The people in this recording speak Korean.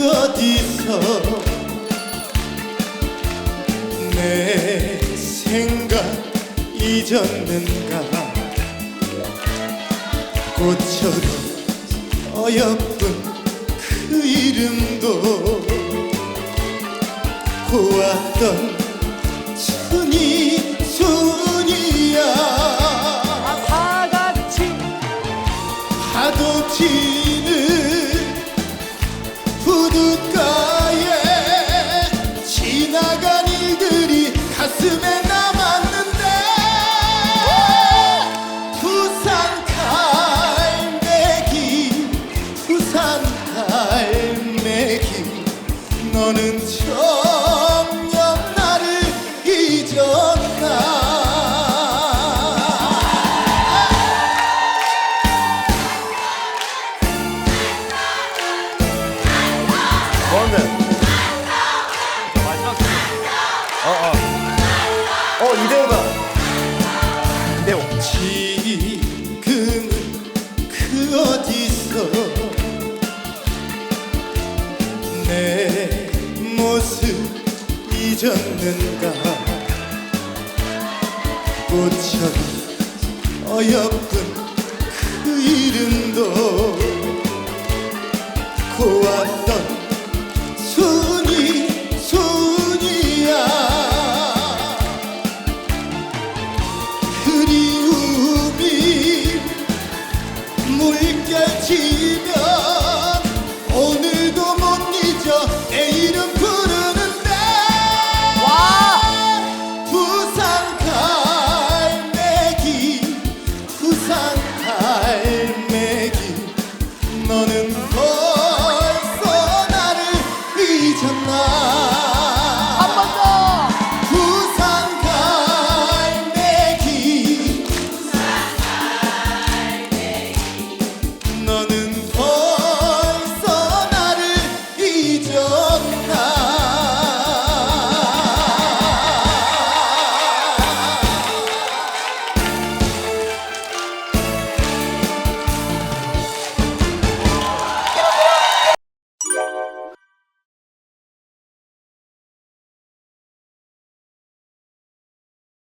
어디서 내 생각 잊었는가? 꽃처럼 어여쁜 그 이름도 고왔던 순이 너는 정녕 나를 잊었나? 뭔데? 마지막 어 어. 어 이대호다. 이대호 모습 잊었는가? 꽃처럼 어여쁜 그 이름도 고왔던 순이 순이야. 그리움이 물결치며 이름 부르는데 와! 부산 갈매기 부산 갈매기. 너는